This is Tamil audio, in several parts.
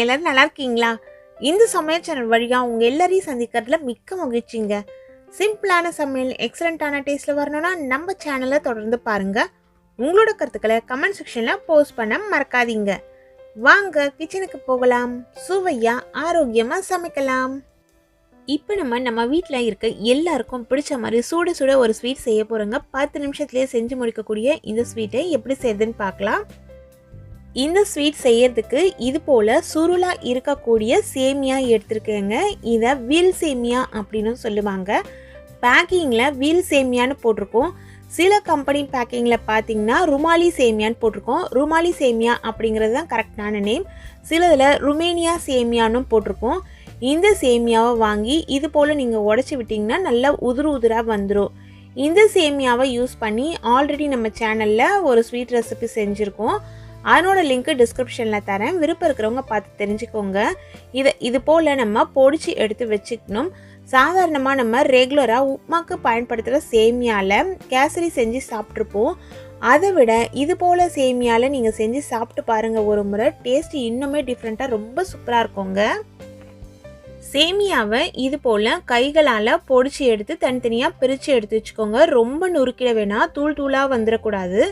எல்லாரும் நல்லா இருக்கீங்களா? இந்த சமையல் சேனல் வழியாக உங்கள் எல்லாரையும் சந்திக்கிறதுல மிக்க மகிழ்ச்சிங்க. சிம்பிளான சமையல் எக்ஸலண்ட்டான டேஸ்ட்டில் வரணும்னா நம்ம சேனலை தொடர்ந்து பாருங்கள் உங்களோட கருத்துக்களை கமெண்ட் செக்ஷனில் போஸ்ட் பண்ண மறக்காதீங்க. வாங்க கிச்சனுக்கு போகலாம். சுவையாக ஆரோக்கியமாக சமைக்கலாம். இப்போ நம்ம நம்ம வீட்டில் இருக்க எல்லாருக்கும் பிடிச்ச மாதிரி சூட சுட ஒரு ஸ்வீட் செய்ய போகிறோங்க பத்து நிமிஷத்துலேயே செஞ்சு முடிக்கக்கூடிய இந்த ஸ்வீட்டை எப்படி செய்யுதுன்னு பார்க்கலாம். இந்த ஸ்வீட் செய்யறதுக்கு இது போல் சுருளாக இருக்கக்கூடிய சேமியா எடுத்திருக்கேங்க. இதை வீல் சேமியா அப்படின்னு சொல்லுவாங்க. பேக்கிங்கில் வீல் சேமியான்னு போட்டிருக்கோம். சில கம்பெனி பேக்கிங்கில் பார்த்தீங்கன்னா ருமாலி சேமியான்னு போட்டிருக்கோம். ருமாலி சேமியா அப்படிங்கிறது தான் கரெக்டான நேம் சிலதில் ருமேனியா சேமியான்னு போட்டிருக்கோம். இந்த சேமியாவை வாங்கி இது போல் நீங்கள் உடச்சி விட்டிங்கன்னா நல்லா உதிரு உதிராக வந்துடும் இந்த சேமியாவை யூஸ் பண்ணி ஆல்ரெடி நம்ம சேனலில் ஒரு ஸ்வீட் ரெசிபி செஞ்சுருக்கோம். அதனோட லிங்க்கு டிஸ்கிரிப்ஷனில் தரேன். விருப்பம் இருக்கிறவங்க பார்த்து தெரிஞ்சுக்கோங்க. இதை இது போல் நம்ம பொடிச்சு எடுத்து வச்சுக்கணும். சாதாரணமாக நம்ம ரெகுலராக உப்மாக்கு பயன்படுத்துகிற சேமியாவில் கேசரி செஞ்சு சாப்பிட்ருப்போம் அதை விட இது போல் சேமியாவில் நீங்கள் செஞ்சு சாப்பிட்டு பாருங்கள் ஒரு முறை. டேஸ்ட் இன்னுமே டிஃப்ரெண்ட்டாக ரொம்ப சூப்பராக இருக்குங்க. சேமியாவை இது போல் கைகளால் பொடிச்சு எடுத்து தனித்தனியாக பிரித்து எடுத்து வச்சுக்கோங்க. ரொம்ப நுறுக்கிட வேணாம். தூள் தூளாக வந்துடக்கூடாது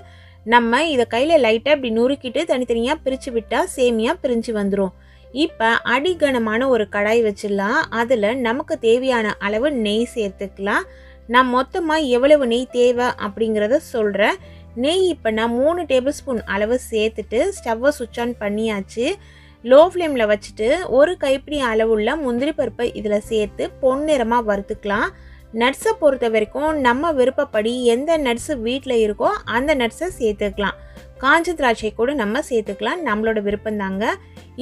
நம்ம இதை கையில் லைட்டாக இப்படி நுறுக்கிட்டு தனித்தனியாக பிரித்து விட்டால் சேமியா பிரிஞ்சு வந்துடும் இப்போ அடிகனமான ஒரு கடாய் வச்சிடலாம். அதில் நமக்கு தேவையான அளவு நெய் சேர்த்துக்கலாம். நான் மொத்தமாக எவ்வளவு நெய் தேவை அப்படிங்கிறத சொல்கிறேன் நெய் இப்போ நான் மூணு டேபிள் ஸ்பூன் அளவு சேர்த்துட்டு ஸ்டவ்வை சுவிட்ச் ஆன் பண்ணியாச்சு. லோ ஃப்ளேமில் வச்சுட்டு ஒரு கைப்பிடி அளவுள்ள முந்திரி பருப்பை இதில் சேர்த்து பொன்னிறமாக வறுத்துக்கலாம். நட்ஸை பொறுத்த வரைக்கும் நம்ம விருப்பப்படி எந்த நட்ஸு வீட்டில் இருக்கோ அந்த நட்ஸை சேர்த்துக்கலாம். காஞ்ச திராட்சை கூட நம்ம சேர்த்துக்கலாம். நம்மளோட விருப்பம்தாங்க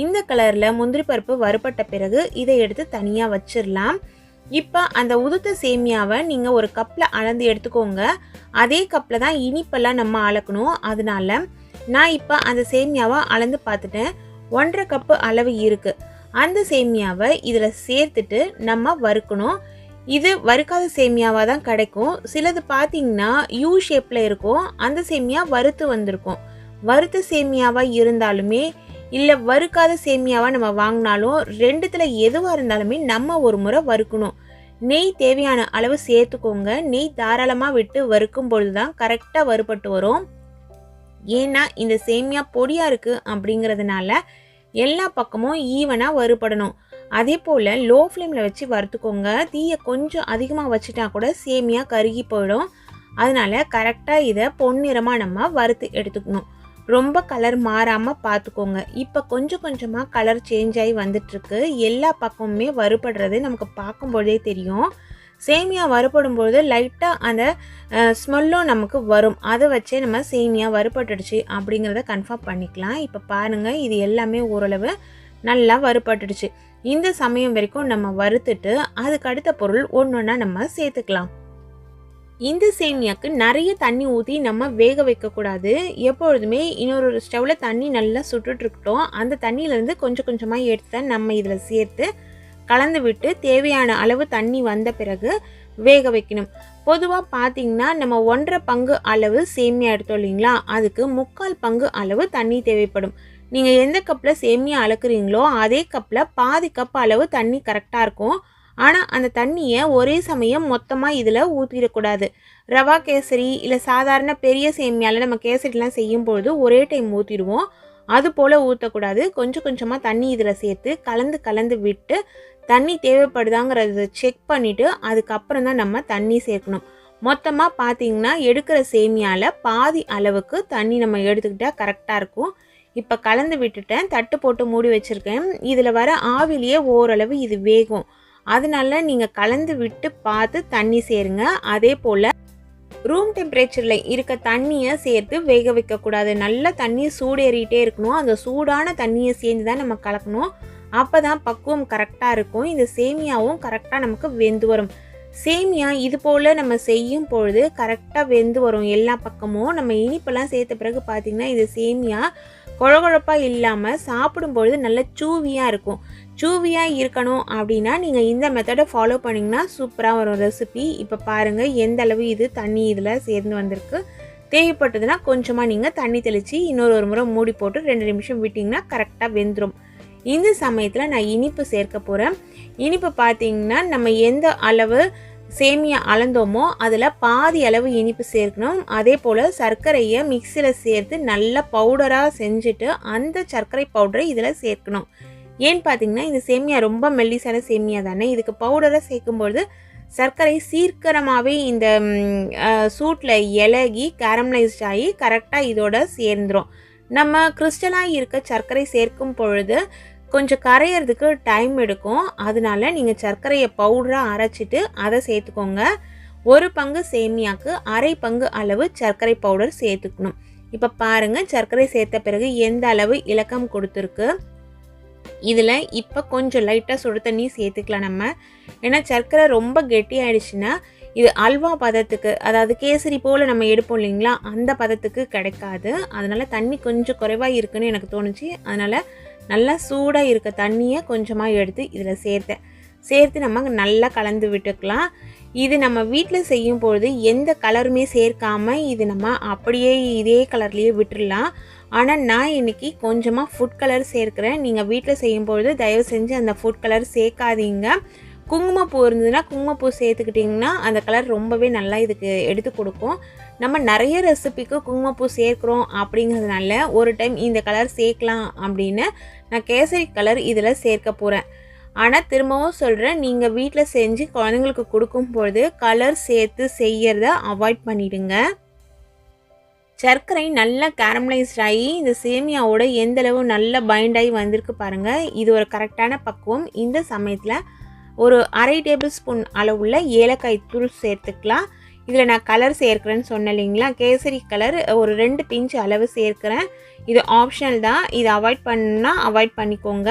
இந்த கலரில் முந்திரி பருப்பு வறுபட்ட பிறகு இதை எடுத்து தனியாக வச்சிடலாம் இப்போ அந்த உதுத்த சேமியாவை நீங்கள் ஒரு கப்பில் அளந்து எடுத்துக்கோங்க. அதே கப்பில் தான் இனிப்பெல்லாம் நம்ம அளக்கணும். அதனால நான் இப்போ அந்த சேமியாவை அளந்து பார்த்துட்டேன். ஒன்றரை கப்பு அளவு இருக்குது அந்த சேமியாவை இதில் சேர்த்துட்டு நம்ம வறுக்கணும். இது வறுக்காத சேமியாவாக தான் கிடைக்கும். சிலது பார்த்தீங்கன்னா யூ ஷேப்பில் இருக்கும். அந்த சேமியா வறுத்து வந்திருக்கும். வறுத்த சேமியாவாக இருந்தாலுமே இல்லை வறுக்காத சேமியாவாக நம்ம வாங்கினாலும் ரெண்டுத்தில் எதுவாக இருந்தாலுமே நம்ம ஒரு முறை வறுக்கணும். நெய் தேவையான அளவு சேர்த்துக்கோங்க. நெய் தாராளமாக விட்டு வறுக்கும் பொழுது தான் கரெக்டாக வறுபட்டு வரும். ஏன்னா இந்த சேமியா பொடியாக இருக்குது அப்படிங்கிறதுனால எல்லா பக்கமும் ஈவனாக வறுபடணும். அதே போல் லோ ஃப்ளேமில் வச்சு வறுத்துக்கோங்க. தீயை கொஞ்சம் அதிகமாக வச்சுட்டா கூட சேமியா கருகி போயிடும். அதனால் கரெக்டாக இதை பொன்னிறமாக நம்ம வறுத்து எடுத்துக்கணும். ரொம்ப கலர் மாறாமல் பார்த்துக்கோங்க. இப்போ கொஞ்சம் கொஞ்சமாக கலர் சேஞ்ச் ஆகி வந்துட்டுருக்கு. எல்லா பக்கமுமே வறுபடுறது நமக்கு பார்க்கும்பொழுதே தெரியும். சேமியா வறுபடும் பொழுது லைட்டாக அந்த ஸ்மெல்லும் நமக்கு வரும். அதை வச்சே நம்ம சேமியா வறுபட்டுடுச்சு அப்படிங்கிறத கன்ஃபார்ம் பண்ணிக்கலாம். இப்போ பாருங்கள் இது எல்லாமே ஓரளவு நல்லா வறுபட்டுடுச்சு. இந்த சமயம் வரைக்கும் நம்ம வறுத்துட்டு அதுக்கு அடுத்த பொருள் ஒன்று ஒன்றா நம்ம சேர்த்துக்கலாம். இந்த சேமியாக்கு நிறைய தண்ணி ஊற்றி நம்ம வேக வைக்கக்கூடாது. எப்பொழுதுமே இன்னொரு ஸ்டவ்வில் தண்ணி நல்லா சுட்டுட்ருக்கட்டும் அந்த தண்ணியிலேருந்து கொஞ்சம் கொஞ்சமாக எடுத்து நம்ம இதில் சேர்த்து கலந்து விட்டு தேவையான அளவு தண்ணி வந்த பிறகு வேக வைக்கணும். பொதுவாக பார்த்தீங்கன்னா நம்ம ஒன்றரை பங்கு அளவு சேமியா எடுத்தோம் இல்லைங்களா? அதுக்கு முக்கால் பங்கு அளவு தண்ணி தேவைப்படும். நீங்கள் எந்த கப்பில் சேமியா அளக்குறீங்களோ அதே கப்பில் பாதி கப் அளவு தண்ணி கரெக்டாக இருக்கும். ஆனால் அந்த தண்ணியை ஒரே சமயம் மொத்தமாக இதில் ஊற்றிடக்கூடாது ரவா கேசரி இல்லை சாதாரண பெரிய சேமியாவில் நம்ம கேசரிலாம் செய்யும் பொழுது ஒரே டைம் ஊற்றிடுவோம் அது போல் ஊற்றக்கூடாது கொஞ்சம் கொஞ்சமாக தண்ணி இதில் சேர்த்து கலந்து கலந்து விட்டு தண்ணி தேவைப்படுதாங்கிறத செக் பண்ணிவிட்டு அதுக்கப்புறம் தான் நம்ம தண்ணி சேர்க்கணும். மொத்தமாக பார்த்தீங்கன்னா எடுக்கிற சேமியாவில் பாதி அளவுக்கு தண்ணி நம்ம எடுத்துக்கிட்டால் கரெக்டாக இருக்கும். இப்போ கலந்து விட்டுட்டேன் தட்டு போட்டு மூடி வச்சுருக்கேன். இதில் வர ஆவிலேயே ஓரளவு இது வேகும். அதனால நீங்கள் கலந்து விட்டு பார்த்து தண்ணி சேருங்க. அதே போல் ரூம் டெம்பரேச்சரில் இருக்க தண்ணியை சேர்த்து வேக வைக்கக்கூடாது. நல்லா தண்ணி சூடேறிகிட்டே இருக்கணும். அந்த சூடான தண்ணியை சேர்ந்து தான் நம்ம கலக்கணும். அப்போ தான் பக்குவம் கரெக்டாக இருக்கும். இந்த சேமியாவும் கரெக்டாக நமக்கு வெந்து வரும். சேமியா இது போல் நம்ம செய்யும் பொழுது கரெக்டாக வெந்து வரும். எல்லா பக்கமும். நம்ம இனிப்பெல்லாம் சேர்த்த பிறகு பார்த்திங்கன்னா இது சேமியா குழகுழப்பாக இல்லாமல் சாப்பிடும்பொழுது நல்ல சூவியாக இருக்கும். சூவியாக இருக்கணும் அப்படின்னா நீங்கள் இந்த மெத்தடை ஃபாலோ பண்ணிங்கன்னா சூப்பராக வரும் ரெசிபி இப்போ பாருங்கள் எந்த அளவு இது தண்ணி இதில் சேர்ந்து வந்திருக்கு. தேவைப்பட்டதுன்னா கொஞ்சமாக நீங்கள் தண்ணி தெளித்து இன்னொரு ஒரு முறை மூடி போட்டு ரெண்டு நிமிஷம் விட்டிங்கன்னா கரெக்டாக வெந்துடும் இந்த சமயத்தில் நான் இனிப்பு சேர்க்க போகிறேன் இனிப்பு பார்த்தீங்கன்னா நம்ம எந்த அளவு சேமியா அளந்தோமோ அதில் பாதி அளவு இனிப்பு சேர்க்கணும். அதே போல் சர்க்கரையை மிக்சியில் சேர்த்து நல்லா பவுடராக செஞ்சுட்டு அந்த சர்க்கரை பவுடரை இதில் சேர்க்கணும். ஏன்னு பார்த்தீங்கன்னா இந்த சேமியா ரொம்ப மெல்லிசான சேமியா தானே? இதுக்கு பவுடரை சேர்க்கும்பொழுது சர்க்கரை சீக்கிரமாகவே இந்த சூட்டில் இலகி கேரமலைஸ்ட் ஆகி கரெக்டாக இதோட சேர்ந்துடும் நம்ம கிறிஸ்டலாக இருக்க சர்க்கரை சேர்க்கும் பொழுது கொஞ்சம் கரையிறதுக்கு டைம் எடுக்கும். அதனால நீங்கள் சர்க்கரையை பவுடராக அரைச்சிட்டு அதை சேர்த்துக்கோங்க. ஒரு பங்கு சேமியாக்கு அரை பங்கு அளவு சர்க்கரை பவுடர் சேர்த்துக்கணும். இப்போ பாருங்கள் சர்க்கரை சேர்த்த பிறகு எந்த அளவு இலக்கம் கொடுத்துருக்கு. இதில் இப்போ கொஞ்சம் லைட்டாக சுடு தண்ணி சேர்த்துக்கலாம் நம்ம. ஏன்னா சர்க்கரை ரொம்ப கெட்டியாயிடுச்சுன்னா இது அல்வா பதத்துக்கு அதாவது கேசரி போல் நம்ம எடுப்போம் இல்லைங்களா அந்த பதத்துக்கு கிடைக்காது. அதனால் தண்ணி கொஞ்சம் குறைவாக இருக்குன்னு எனக்கு தோணுச்சு. அதனால் நல்லா சூடாக இருக்க தண்ணியை கொஞ்சமாக எடுத்து இதில் சேர்த்தேன் சேர்த்து நம்ம நல்லா கலந்து விட்டுக்கலாம். இது நம்ம வீட்டில் செய்யும் பொழுது எந்த கலருமே சேர்க்காமல் இது நம்ம அப்படியே இதே கலர்லேயே விட்டுடலாம் ஆனால் நான் இன்றைக்கி கொஞ்சமாக ஃபுட் கலர் சேர்க்குறேன். நீங்கள் வீட்டில் செய்யும் பொழுது தயவு செஞ்சு அந்த ஃபுட் கலர் சேர்க்காதீங்க. குங்குமப்பூ இருந்ததுன்னா குங்குமப்பூ சேர்த்துக்கிட்டிங்கன்னா அந்த கலர் ரொம்பவே நல்லா இதுக்கு எடுத்து கொடுக்கும். நம்ம நிறைய ரெசிபிக்கு குங்குமப்பூ சேர்க்குறோம் அப்படிங்கிறதுனால ஒரு டைம் இந்த கலர் சேர்க்கலாம் அப்படின்னு நான் கேசரி கலர் இதில் சேர்க்க போகிறேன் ஆனால் திரும்பவும் சொல்கிறேன் நீங்கள் வீட்டில் செஞ்சு குழந்தைங்களுக்கு கொடுக்கும்பொழுது கலர் சேர்த்து செய்யறத அவாய்ட் பண்ணிவிடுங்க சர்க்கரை நல்லா கேரமலைஸ்ட் ஆகி இந்த சேமியாவோட எந்தளவு நல்லா பைண்ட் ஆகி வந்திருக்கு பாருங்கள் இது ஒரு கரெக்டான பக்குவம். இந்த சமயத்தில் ஒரு அரை டேபிள் ஸ்பூன் அளவுள்ள ஏலக்காய் தூள் சேர்த்துக்கலாம். இதில் நான் கலர் சேர்க்குறேன்னு சொன்னேன் இல்லைங்களா? கேசரி கலர் ஒரு ரெண்டு பிஞ்ச் அளவு சேர்க்குறேன். இது ஆப்ஷனல் தான். இதை அவாய்ட் பண்ணால் அவாய்ட் பண்ணிக்கோங்க.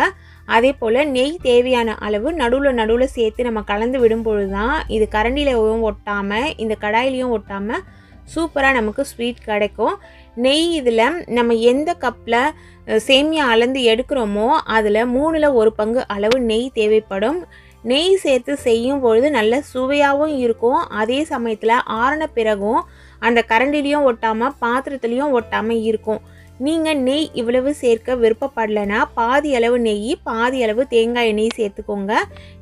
அதே போல் நெய் தேவையான அளவு நடுவில் நடுவில் சேர்த்து நம்ம கலந்து விடும்பொழுது தான் இது கரண்டிலையும் ஒட்டாமல் இந்த கடாயிலையும் ஒட்டாமல் சூப்பராக நமக்கு ஸ்வீட் கிடைக்கும். நெய் இதில் நம்ம எந்த கப்பில் சேமியா அளந்து எடுக்கிறோமோ அதில் மூணில் ஒரு பங்கு அளவு நெய் தேவைப்படும். நெய் சேர்த்து செய்யும் பொழுது நல்ல சுவையாகவும் இருக்கும். அதே சமயத்தில் ஆறின பிறகும் அந்த கரண்டிலையும் ஒட்டாமல் பாத்திரத்துலேயும் ஒட்டாமல் இருக்கும். நீங்கள் நெய் இவ்வளவு சேர்க்க விருப்பப்படலைன்னா பாதி அளவு நெய் பாதி அளவு தேங்காய் எண்ணெய் சேர்த்துக்கோங்க.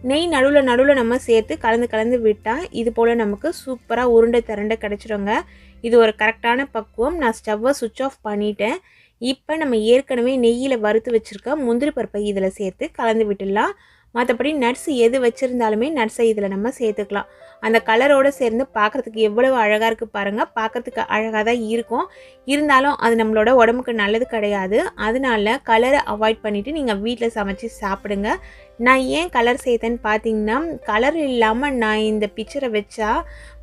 நெய் நடுவில் நடுவில் நம்ம சேர்த்து கலந்து கலந்து விட்டால் இது போல் நமக்கு சூப்பராக உருண்டை திரண்டை கிடச்சிருங்க. இது ஒரு கரெக்டான பக்குவம். நான் ஸ்டவ்வை சுவிட்ச் ஆஃப் பண்ணிட்டேன். இப்போ நம்ம ஏற்கனவே நெய்யில் வறுத்து வச்சுருக்க முந்திரி பருப்பை இதில் சேர்த்து கலந்து விட்டுடலாம். மற்றபடி நட்ஸ் எது வச்சுருந்தாலுமே நட்ஸை இதில் நம்ம சேர்த்துக்கலாம். அந்த கலரோடு சேர்ந்து பார்க்குறதுக்கு எவ்வளவு அழகாக இருக்குது பாருங்கள் பார்க்குறதுக்கு அழகாக தான் இருக்கும். இருந்தாலும் அது நம்மளோட உடம்புக்கு நல்லது கிடையாது. அதனால கலரை அவாய்ட் பண்ணிவிட்டு நீங்கள் வீட்டில் சமைச்சு சாப்பிடுங்க. நான் ஏன் கலர் சேர்த்தேன்னு பார்த்தீங்கன்னா கலர் இல்லாமல் நான் இந்த பிக்சரை வச்சா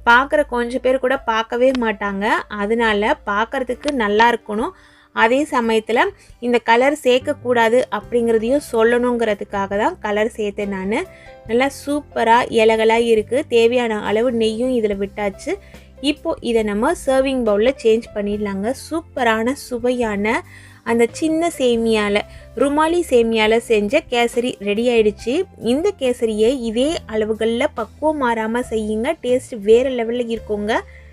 பார்க்குற கொஞ்சம் பேர் கூட பார்க்கவே மாட்டாங்க. அதனால பார்க்குறதுக்கு நல்லா இருக்கணும். அதே சமயத்தில் இந்த கலர் சேர்க்கக்கூடாது அப்படிங்கிறதையும் சொல்லணுங்கிறதுக்காக தான் கலர் சேர்த்தேன் நான். நல்லா சூப்பராக இலகலாக இருக்குது தேவையான அளவு நெய்யும் இதில் விட்டாச்சு. இப்போது இதை நம்ம சர்விங் பவுலில் சேஞ்ச் பண்ணிடலாங்க. சூப்பரான சுவையான அந்த சின்ன சேமியாவில் ருமாலி சேமியாவில் செஞ்ச கேசரி ரெடி ஆயிடுச்சு. இந்த கேசரியை இதே அளவுகளில் பக்குவம் மாறாமல் செய்யுங்க. டேஸ்ட் வேறு லெவலில் இருக்குங்க.